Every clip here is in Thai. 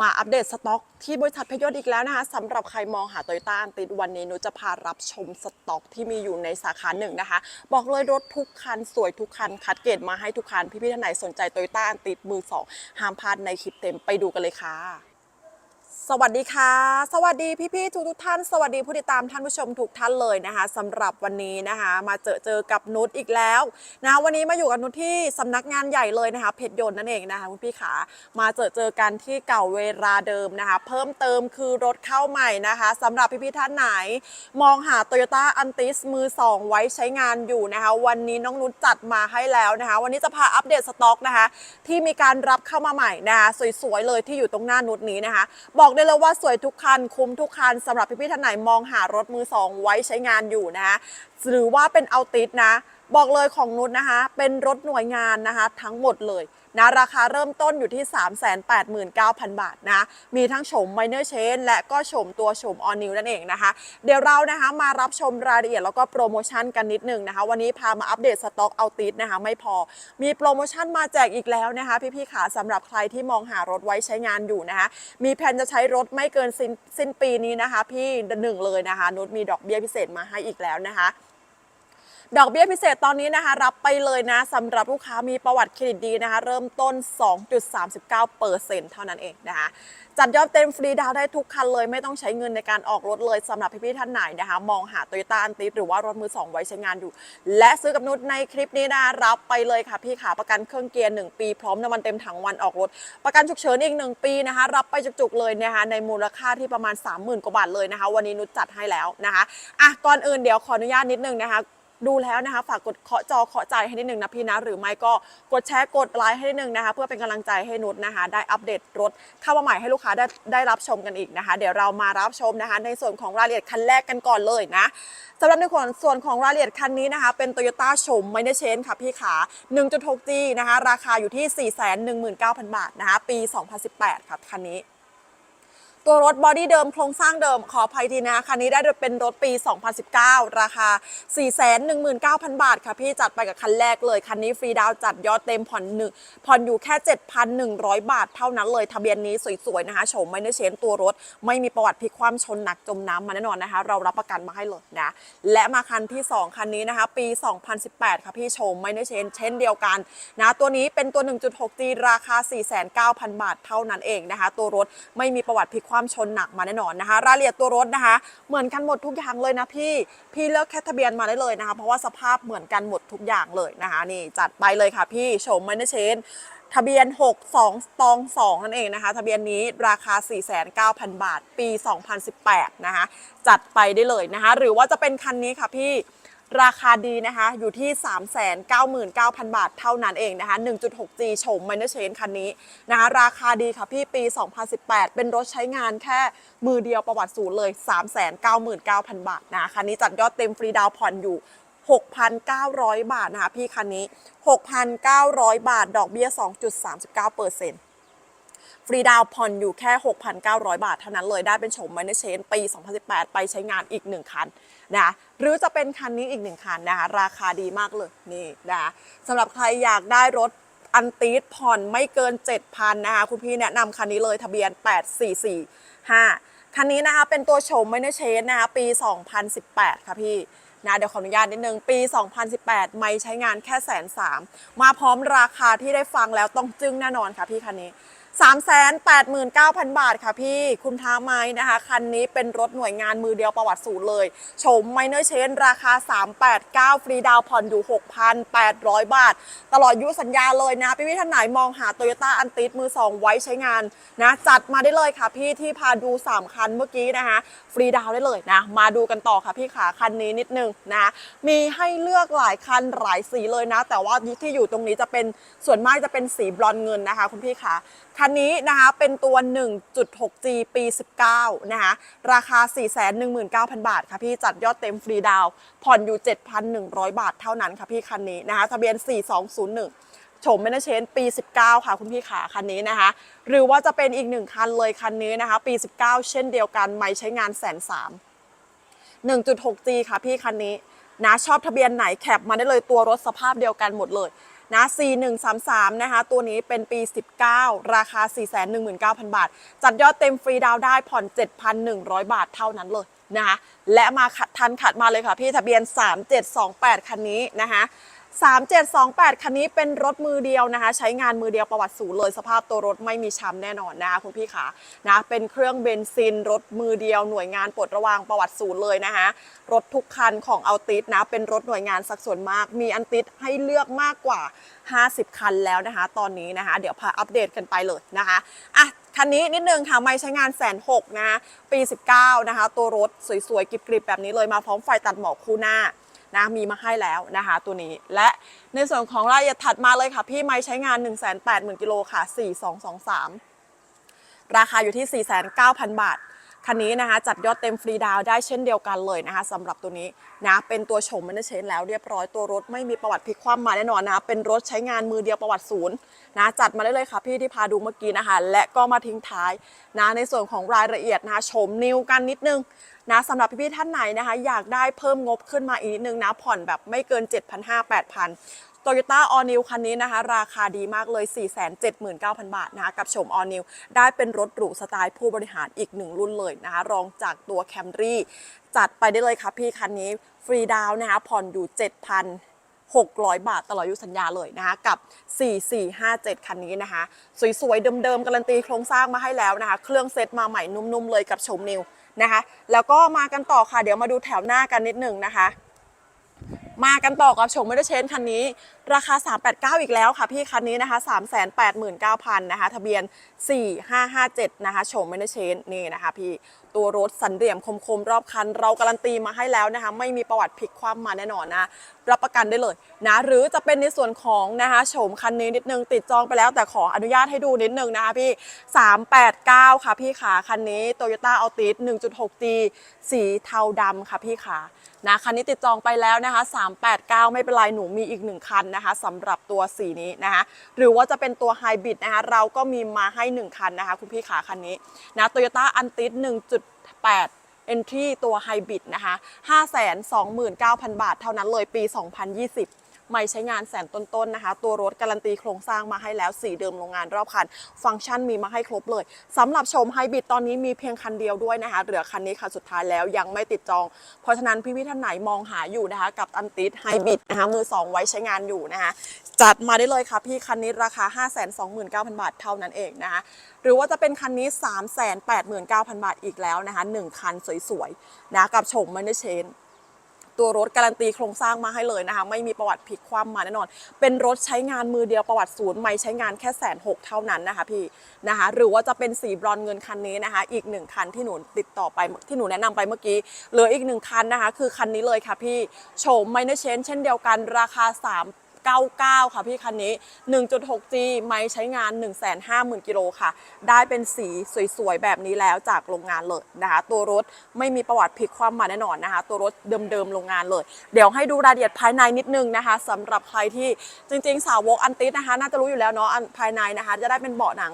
มาอัปเดตสต็อกที่บริษัทเพชรยศอีกแล้วนะคะสำหรับใครมองหาโตโยต้าติดวันนี้หนุจะพารับชมสต็อกที่มีอยู่ในสาขาหนึ่งนะคะ บอกเลยรถทุกคันสวยทุกคัน คัดเกรดมาให้ทุกคัน พี่ๆท่านไหนสนใจโตโยต้าติดมือสองห้ามพลาดในคลิปเต็มไปดูกันเลยค่ะ สวัสดีค่ะ สวัสดีพี่ๆทุกทุกท่าน สวัสดีผู้ติดตามท่านผู้ชมทุกท่านเลยนะคะสำหรับวันนี้นะคะ มาเจอเจอกับนุชอีกแล้วนะวันนี้มาอยู่กับนุชที่สำนักงานใหญ่เลยนะคะ เพชรยนต์นั่นเองนะคะคุณพี่ขามาเจอเจอกันที่เก่าเวลาเดิมนะคะ เพิ่มเติมคือรถเข้าใหม่นะคะสำหรับพี่ๆท่านไหน มองหา Toyota a n t i s มือ 2 ไว้ใช้งานอยู่นะคะ วันนี้น้องนุชจัดมาให้แล้วนะคะ วันนี้จะพาอัปเดตสต็อกนะคะ ที่มีการรับเข้ามาใหม่นะคะสวยๆเลยที่อยู่ตรงหน้านุชนี้นะคะบอกได้เลยว่าสวยทุกคันคุ้มทุกคันสำหรับพี่ๆท่านไหนมองหารถมือสองไว้ใช้งานอยู่นะคะหรือว่าเป็นเอาติสนะ บอกเลยของนุชนะคะ เป็นรถหน่วยงานนะคะ ทั้งหมดเลยนะราคาเริ่มต้นอยู่ที่ 389,000 บาทนะ มีทั้งโฉม minor change และก็โฉมตัวโฉม all new นั่นเองนะคะ เดี๋ยวเรานะคะมารับชมรายละเอียดแล้วก็โปรโมชั่นกันนิดนึงนะคะ วันนี้พามาอัปเดตสต็อกเอาติดนะคะ ไม่พอ มีโปรโมชั่นมาแจกอีกแล้วนะคะ พี่ๆขาสำหรับใครที่มองหารถไว้ใช้งานอยู่นะคะ มีแผนจะใช้รถไม่เกินสิ้นสิ้นปีนี้นะคะ พี่หนึ่งเลยนะคะนุชมีดอกเบี้ยพิเศษมาให้อีกแล้วนะคะ ดอกเบี้ยพิเศษตอนนี้นะคะ รับไปเลยนะสำหรับลูกค้ามีประวัติเครดิตดีนะคะ เริ่มต้น 2.39เปอร์เซ็นต์เท่านั้นเองนะคะ จัดยอดเต็มฟรีดาวได้ทุกคันเลย ไม่ต้องใช้เงินในการออกรถเลยสำหรับพี่ๆท่านไหนนะคะ มองหา Toyota a n t i s หรือว่ารถมือ 2 ไว้ใช้งานอยู่ และซื้อกับนุชในคลิปนี้นะรับไปเลยค่ะพี่ขาประกันเครื่องเกียร์ 1 ปีพร้อมน้ำมันเต็มถังวันออกรถ ประกันฉุกเฉินอีก 1 ปีนะคะ รับไปจุกๆเลยนะคะในมูลค่าที่ประมาณ 30,000กว่าบาทเลยนะคะ วันนี้นุชจัดให้แล้วนะคะอะก่อนอื่นเดี๋ยวขออนุญาตนิดนึงนะคะ ดูแล้วนะคะ ฝากกดเคาะจอเคาะใจให้นิดนึงนะพี่นะ หรือไม่ก็กดแชร์กดไลค์ให้นิดนึงนะคะ เพื่อเป็นกำลังใจให้นุชนะคะ ได้อัปเดตรถเข้ามาใหม่ให้ลูกค้าได้ได้รับชมกันอีกนะคะ เดี๋ยวเรามารับชมนะคะ ในส่วนของรายละเอียดคันแรกกันก่อนเลยนะสำหรับในส่วนของรายละเอียดคันนี้นะคะ เป็น Toyota ชมไม่ได้เชนค่ะพี่ขา 1.6G นะคะ ราคาอยู่ที่ 419,000 บาทนะคะ ปี 2018ครับคันนี้ ตัวรถบอดี้เดิมโครงสร้างเดิมขออภัยทีนะคันนี้ได้เป็นรถปี 2019 ราคา 419,000 บาทค่ะพี่จัดไปกับคันแรกเลย คันนี้ฟรีดาวจัดยอดเต็มผ่อนหนึ่งผ่อนอยู่แค่ 7,100 บาทเท่านั้นเลย ทะเบียนนี้สวยๆนะคะโฉมไม่ได้เชนตัวรถ ไม่มีประวัติพลิกคว่ำชนหนักจมน้ำมาแน่นอนนะคะ เรารับประกันมาให้เลยนะ และมาคันที่ 2 คันนี้นะคะ ปี 2018 ค่ะพี่โฉมไม่ได้เชนเช่นเดียวกันนะตัวนี้เป็นตัว 1.6G ราคา 4,900บาทเท่านั้นเองนะคะ ตัวรถไม่มีประวัติพลิกคว่ำชนหนักมาแน่นอนนะคะ รายละเอียดตัวรถนะคะ เหมือนกันหมดทุกอย่างเลยนะพี่ พี่เลือกแค่ทะเบียนมาได้เลยนะคะ เพราะว่าสภาพเหมือนกันหมดทุกอย่างเลยนะคะ นี่จัดไปเลยค่ะพี่โฉมไม่ได้เชนทะเบียน 62ตอง2นั่นเองนะคะ ทะเบียนนี้ราคา 4,900 บาท ปี 2018 นะคะ จัดไปได้เลยนะคะ หรือว่าจะเป็นคันนี้ค่ะพี่ ราคาดีนะคะ อยู่ที่ 399,000 บาทเท่านั้นเองนะคะ 1.6G โฉม minor change คันนี้นะคะ ราคาดีค่ะพี่ปี 2018 เป็นรถใช้งานแค่มือเดียวประวัติศูนย์เลย 399,000 บาทนะคันนี้จัดยอดเต็มฟรีดาวผ่อนอยู่ 6,900 บาทนะคะพี่คันนี้ 6,900 บาท ดอกเบี้ย 2.39เปอร์เซ็นต์ ฟรีดาวผ่อนอยู่แค่ 6,900 บาทเท่านั้นเลยได้เป็นโฉม minor change ปี 2018 ไปใช้งานอีก 1 คันนะหรือจะเป็นคันนี้อีก 1 คันนะคะราคาดีมากเลยนี่นะสำหรับใครอยากได้รถอันตีดผ่อนไม่เกิน 7,000นะคะคุณพี่แนะนำคันนี้เลยทะเบียน 8445 คันนี้นะคะเป็นตัวโฉม minor change นะคะปี 2018 ค่ะพี่นะเดี๋ยวขออนุญาตนิดนึง ปี 2018 ไม่ใช้งานแค่แสนสามมาพร้อมราคาที่ได้ฟังแล้วต้องจึ้งแน่นอนค่ะพี่คันนี้ 389,000 บาทค่ะพี่คุณท้าไม้นะคะ คันนี้เป็นรถหน่วยงานมือเดียวประวัติศูนย์เลยโฉมไมเนอร์เชนราคา 389 ฟรีดาวผ่อนอยู่ 6,800 บาท ตลอดยุสัญญาเลยนะ พี่พี่ท่านไหนมองหา t o y ยต้าอันติสมือ 2 ไว้ใช้งานนะ จัดมาได้เลยค่ะพี่ที่พาดู 3 คันเมื่อกี้นะคะ ฟรีดาวได้เลยนะ มาดูกันต่อค่ะพี่ขาคันนี้นิดนึงนะมีให้เลือกหลายคันหลายสีเลยนะ แต่ว่าที่อยู่ตรงนี้จะเป็นส่วนมากจะเป็นสีบรอนเงินนะคะ คุณพี่ขาคันนี้นะคะเป็นตัว 1.6G ปี 19 นะคะราคา 419,000 บาทค่ะพี่จัดยอดเต็มฟรีดาวผ่อนอยู่ 7,100 บาทเท่านั้นค่ะพี่คันนี้นะคะทะเบียน 4201โฉมเมนเชนปี 19 ค่ะคุณพี่ขาคันนี้นะคะ หรือว่าจะเป็นอีกหนึ่งคันเลยคันนี้นะคะ ปี 19 เช่นเดียวกันไม่ใช้งานแสนสาม 1.6G ค่ะพี่คันนี้นะชอบทะเบียนไหนแคปมาได้เลยตัวรถสภาพเดียวกันหมดเลย นะ4133 นะคะ ตัวนี้เป็นปี 19 ราคา 419,000 บาท จัดยอดเต็มฟรีดาวได้ผ่อน 7,100 บาทเท่านั้นเลยนะคะ และมาขัดทันขัดมาเลยค่ะพี่ทะเบียน 3728 คันนี้นะคะ 3728 คันนี้เป็นรถมือเดียวนะคะ ใช้งานมือเดียวประวัติศูนย์เลยสภาพตัวรถไม่มีช้ำแน่นอนนะคะคุณพี่ขานะเป็นเครื่องเบนซินรถมือเดียวหน่วยงานปลดระวางประวัติศูนย์เลยนะคะรถทุกคันของเอาติสนะเป็นรถหน่วยงานสักส่วนมาก มีอันติสให้เลือกมากกว่า 50 คันแล้วนะคะ ตอนนี้นะคะ เดี๋ยวพาอัปเดตกันไปเลยนะคะอะคันนี้นิดนึงค่ะ ไม่ใช้งานแสนหกนะคะปี 19 นะคะ ตัวรถสวยๆกริบๆแบบนี้เลยมาพร้อมไฟตัดหมอกคู่หน้า นะมีมาให้แล้วนะคะตัวนี้ และในส่วนของรายละเอียดถัดมาเลยค่ะ พี่ไม้ใช้งาน 1 8 0 0 0 0กิโลค่ะ 4223 ราคาอยู่ที่ 49,000 บาท คันนี้นะคะจัดยอดเต็มฟรีดาวได้เช่นเดียวกันเลยนะคะสำหรับตัวนี้นะเป็นตัวชมมันเชนแล้วเรียบร้อยตัวรถไม่มีประวัติพลิกคว่ำมาแน่นอนนะะเป็นรถใช้งานมือเดียวประวัติศูนย์นะจัดมาได้เลยค่ะพี่ที่พาดูเมื่อกี้นะคะและก็มาทิ้งท้ายนะในส่วนของรายละเอียดนะคะชมนิวกันนิดนึงนะสำหรับพี่ๆท่านไหนนะคะ อยากได้เพิ่มงบขึ้นมาอีกนิดนึงนะผ่อนแบบไม่เกิน 7,500 8,000 Toyota All New คันนี้นะคะ ราคาดีมากเลย 479,000 บาทนะคะ กับชม All New ได้เป็นรถหรูสไตล์ผู้บริหารอีกหนึ่งรุ่นเลยนะคะ รองจากตัว Camry จัดไปได้เลยค่ะพี่คันนี้ฟรีดาวนะคะ ผ่อนอยู่ 7,000 600 บาทตลอดอายุสัญญาเลยนะคะกับ 4457 คันนี้นะคะ สวยๆ เดิมๆ การันตีโครงสร้างมาให้แล้วนะคะ เครื่องเซ็ตมาใหม่นุ่มๆ เลยกับชมนิวนะคะ แล้วก็มากันต่อค่ะ เดี๋ยวมาดูแถวหน้ากันนิดหนึ่งนะคะ มากันต่อกับชมไม่ได้เชนคันนี้ ราคา 389 อีกแล้วค่ะพี่คันนี้นะคะ 389,000นะคะทะเบียน 4557นะคะชมไม่ได้เชนนี่นะคะพี่ตัวรถสันเหลี่ยมคมๆ รอบคัน เราการันตีมาให้แล้วนะคะ ไม่มีประวัติพลิกคว่ำมาแน่นอนนะ รับประกันได้เลยนะ หรือจะเป็นในส่วนของนะคะโฉมคันนี้นิดนึงติดจองไปแล้วแต่ขออนุญาตให้ดูนิดนึงนะคะพี่ 389 ค่ะพี่ขาคันนี้ Toyota Altis 1.6G สีเทาดำค่ะพี่ขานะคันนี้ติดจองไปแล้วนะคะ 389 ไม่เป็นไรหนูมีอีกหนึ่งคันนะคะสำหรับตัวสีนี้นะคะหรือว่าจะเป็นตัวไฮบริดนะคะเราก็มีมาให้ 1 คันนะคะคุณพี่ขาคันนี้นะ Toyota Altis 1.8 Entry ตัวไฮบริดนะคะ529,000 บาทเท่านั้นเลยปี 2020 ไม่ใช้งานแสนต้นๆนะคะ ตัวรถการันตีโครงสร้างมาให้แล้วสีเดิมโรงงานรอบคัน ฟังก์ชันมีมาให้ครบเลยสำหรับชมไฮบริดตอนนี้มีเพียงคันเดียวด้วยนะคะ เหลือคันนี้คันสุดท้ายแล้วยังไม่ติดจอง เพราะฉะนั้นพี่ๆท่านไหนมองหาอยู่นะคะกับอันติสไฮบริดนะคะมือ 2 ไว้ใช้งานอยู่นะคะจัดมาได้เลยค่ะพี่คันนี้ราคา 529,000 บาทเท่านั้นเองนะคะหรือว่าจะเป็นคันนี้ 389,000 บาทอีกแล้วนะคะ1คันสวยๆนะกับโฉมมันได้เชน ตัวรถการันตีโครงสร้างมาให้เลยนะคะ ไม่มีประวัติผิดความมาแน่นอน เป็นรถใช้งานมือเดียวประวัติศูนย์ไม่ใช้งานแค่แสนหกเท่านั้นนะคะพี่นะคะ หรือว่าจะเป็นสีบรอนเงินคันนี้นะคะ อีกหนึ่งคันที่หนูติดต่อไปที่หนูแนะนำไปเมื่อกี้เหลืออีกหนึ่งคันนะคะ คือคันนี้เลยค่ะพี่โฉมไมเนเชนเช่นเดียวกันราคา3 99 ค่ะพี่คันนี้ 1.6G ไม่ใช้งาน 150,000 กิโลค่ะ ได้เป็นสีสวยๆ แบบนี้แล้วจากโรงงานเลยนะคะ ตัวรถไม่มีประวัติพลิกความมาแน่นอนนะคะ ตัวรถเดิมๆ โรงงานเลย เดี๋ยวให้ดูรายละเอียดภายในนิดนึงนะคะสำหรับใครที่จริงๆ สาวกอันติสนะคะ น่าจะรู้อยู่แล้วเนาะภายในนะคะ จะได้เป็นเบาะหนัง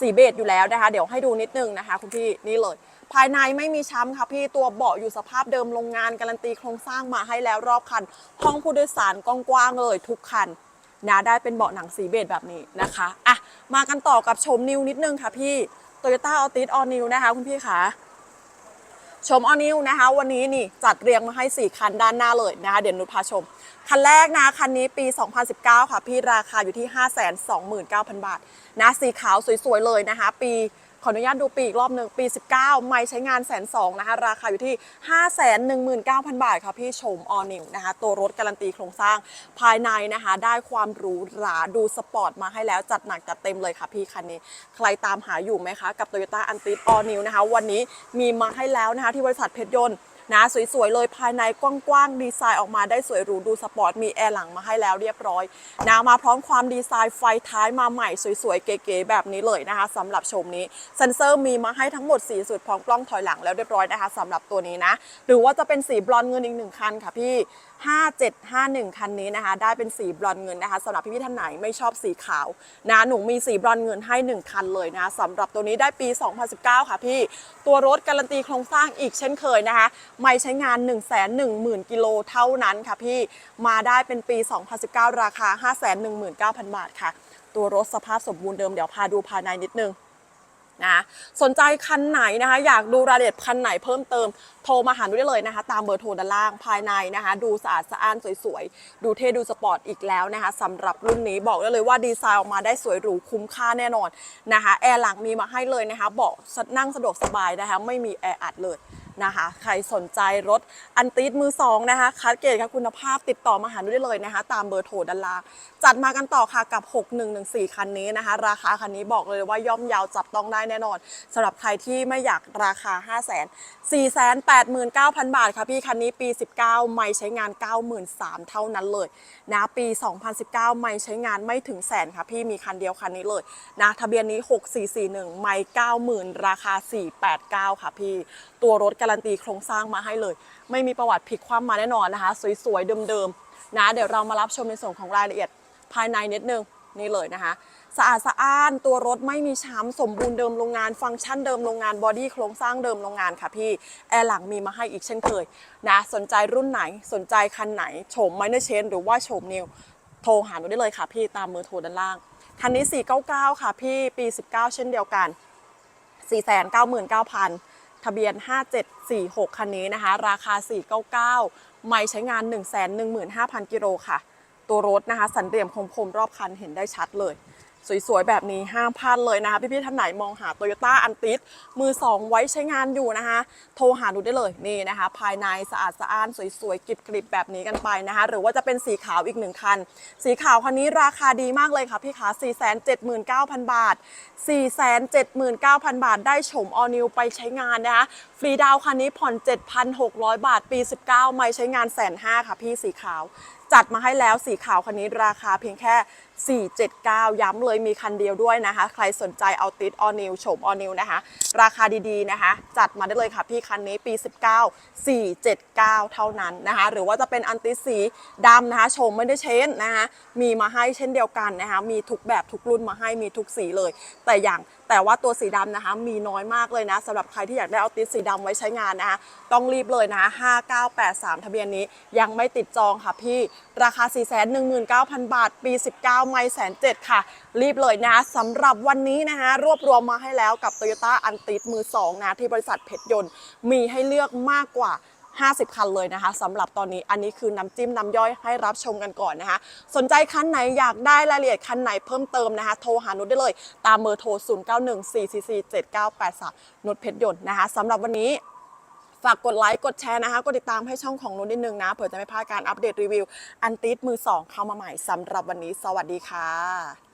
สีเบจอยู่แล้วนะคะ เดี๋ยวให้ดูนิดนึงนะคะ คุณพี่นี่เลย ภายในไม่มีช้ำค่ะพี่ตัวเบาะอยู่สภาพเดิมโรงงานการันตีโครงสร้างมาให้แล้วรอบคัน ห้องผู้โดยสารกว้างๆเลยทุกคันนะได้เป็นเบาะหนังสีเบจแบบนี้นะคะอะมากันต่อกับชมนิวนิดนึงค่ะพี่ Toyota Altis All New นะคะคุณพี่คะ ชมออนิวนะคะ วันนี้นี่จัดเรียงมาให้ 4 คันด้านหน้าเลยนะคะ เดี๋ยวนุชพาชม คันแรกนะ คันนี้ปี 2019 ค่ะ พี่ราคาอยู่ที่ 529,000 บาทนะสีขาวสวยๆเลยนะคะ ปี ขออนุญาตดูปีอีกรอบหนึ่งปี 19 ไม่ใช้งานแสนสองนะคะ ราคาอยู่ที่ 519,000 บาทค่ะพี่ชมออนิวนะคะ ตัวรถการันตีโครงสร้างภายในนะคะ ได้ความหรูหราดูสปอร์ตมาให้แล้วจัดหนักจัดเต็มเลยค่ะพี่คันนี้ ใครตามหาอยู่ไหมคะ กับ Toyota a n t i s All New นะคะ วันนี้มีมาให้แล้วนะคะที่บริษัทเพชรยนต์ นะสวยๆเลยภายในกว้างๆดีไซน์ออกมาได้สวยหรูดูสปอร์ตมีแอร์หลังมาให้แล้วเรียบร้อยนะมาพร้อมความดีไซน์ไฟท้ายมาใหม่สวยๆเก๋ๆแบบนี้เลยนะคะสำหรับชมนี้เซนเซอร์มีมาให้ทั้งหมด4สุดพร้อมกล้องถอยหลังแล้วเรียบร้อยนะคะสำหรับตัวนี้นะ หรือว่าจะเป็นสีบลอนด์เงินอีกหนึ่งคันค่ะพี่ 5751 คันนี้นะคะ ได้เป็นสีบลอนเงินนะคะสำหรับพี่ๆท่านไหนไม่ชอบสีขาวนะหนูมีสีบลอนเงินให้ 1 คันเลยนะคะสำหรับตัวนี้ได้ปี 2019 ค่ะพี่ ตัวรถการันตีโครงสร้างอีกเช่นเคยนะคะ ไม่ใช้งาน 1 1 0 0 0 0 กิโลเท่านั้นค่ะพี่ มาได้เป็นปี 2019 ราคา 519,000 บาทค่ะ ตัวรถสภาพสมบูรณ์เดิมเดี๋ยวพาดูภายในนิดนึง นะสนใจคันไหนนะคะ อยากดูรายละเอียดคันไหนเพิ่มเติมโทรมาหาหนูได้เลยนะคะ ตามเบอร์โทรด้านล่างภายในนะคะ ดูสะอาดสะอ้านสวยๆ ดูเท่ดูสปอร์ตอีกแล้วนะคะสำหรับรุ่นนี้บอกได้เลยว่าดีไซน์ออกมาได้สวยหรูคุ้มค่าแน่นอนนะคะแอร์หลังมีมาให้เลยนะคะเบาะนั่งสะดวกสบายนะคะ ไม่มีแอร์อัดเลย นะคะ ใครสนใจรถอันตีดมือสองนะคะคัดเกรดค่ะคุณภาพติดต่อมาหาหนูได้เลยนะคะ ตามเบอร์โทรด้านล่างจัดมากันต่อค่ะกับ 6114 คันนี้นะคะ ราคาคันนี้บอกเลยว่าย่อมยาวจับต้องได้แน่นอนสำหรับใครที่ไม่อยากราคา 5 0 0 0 0 4 8 9 0 0 0 บาทค่ะพี่คันนี้ปี 19 ไม่ใช้งาน 93,000เท่านั้นเลยนะปี 2019 ไม่ใช้งานไม่ถึงแสนค่ะพี่มีคันเดียวคันนี้เลยนะทะเบียนนี้ 6441 ไม่ 90,000 ราคา 489 ค่ะพี่ตัวรถกการันตีโครงสร้างมาให้เลย ไม่มีประวัติพลิกคว่ำมาแน่นอนนะคะ สวยๆเดิมๆนะเดี๋ยวเรามารับชมในส่วนของรายละเอียดภายในนิดนึงนี่เลยนะคะสะอาดสะอ้านตัวรถไม่มีช้ำสมบูรณ์เดิมโรงงานฟังก์ชันเดิมโรงงานบอดี้โครงสร้างเดิมโรงงานค่ะพี่ แอร์หลังมีมาให้อีกเช่นเคยนะสนใจรุ่นไหนสนใจคันไหนโฉมไมเนอร์เชนหรือว่าโฉมนิวโทรหาหนูได้เลยค่ะพี่ตามเบอร์โทรด้านล่าง คันนี้ 499 ค่ะพี่ปี 19 เช่นเดียวกัน 499,000 ทะเบียน 5746 คันนี้นะคะ ราคา 499 ไม่ใช้งาน 115,000 กิโลค่ะ ตัวรถนะคะ สันเหลี่ยมคมๆรอบคันเห็นได้ชัดเลย สวยๆ แบบนี้ห้ามพลาดเลยนะคะพี่ๆท่านไหนมองหา Toyota a n t i s มือ 2 ไว้ใช้งานอยู่นะคะ โทรหาดูได้เลยนี่นะคะ ภายในสะอาดสะอ้านสวยๆกริบๆแบบนี้กันไปนะคะ หรือว่าจะเป็นสีขาวอีกหนึ่งคัน สีขาวคันนี้ราคาดีมากเลยค่ะพี่ขา479,000 บาท 479,000 บาท ได้โฉมออนิวไปใช้งานนะคะฟรีดาวคันนี้ผ่อน 7,600 บาท ปี 19 ไม่ใช้งานแสนห้าค่ะพี่สีขาว จัดมาให้แล้วสีขาวคันนี้ราคาเพียงแค่ 479 ย้ำเลยมีคันเดียวด้วยนะคะ ใครสนใจเอาติดออนิวโฉมออนิวนะคะ ราคาดีๆนะคะ จัดมาได้เลยค่ะพี่คันนี้ปี 19 479 เท่านั้นนะคะ หรือว่าจะเป็นอันติสีดำนะคะโฉมไม่ได้เชนนะคะ มีมาให้เช่นเดียวกันนะคะ มีทุกแบบทุกรุ่นมาให้มีทุกสีเลย แต่อย่างแต่ว่าตัวสีดำนะคะมีน้อยมากเลยนะสำหรับใครที่อยากได้เอาติสสีดำไว้ใช้งานนะคะ ต้องรีบเลยนะคะ5983 ทะเบียนนี้ยังไม่ติดจองค่ะพี่ ราคา 419,000 บาท ปี 19 ไม่แสนเจ็ดค่ะ รีบเลยนะสำหรับวันนี้นะคะรวบรวมมาให้แล้วกับ Toyota a n t i s มือ 2 นะ ที่บริษัทเพชรยนต์มีให้เลือกมากกว่า50 คันเลยนะคะสำหรับตอนนี้อันนี้คือน้ำจิ้มน้ำย่อยให้รับชมกันก่อนนะคะ สนใจคันไหนอยากได้รายละเอียดคันไหนเพิ่มเติมนะคะ โทรหานุชได้เลย ตามเบอร์โทร 0914447983นุชเพชรยนต์นะคะสำหรับวันนี้ ฝากกดไลค์กดแชร์นะคะกดติดตามให้ช่องของนุ้นนิดนึงนะเผื่อจะไม่พลาดการอัปเดตรีวิว อันติสมือ2เข้ามาใหม่สำหรับวันนี้ สวัสดีค่ะ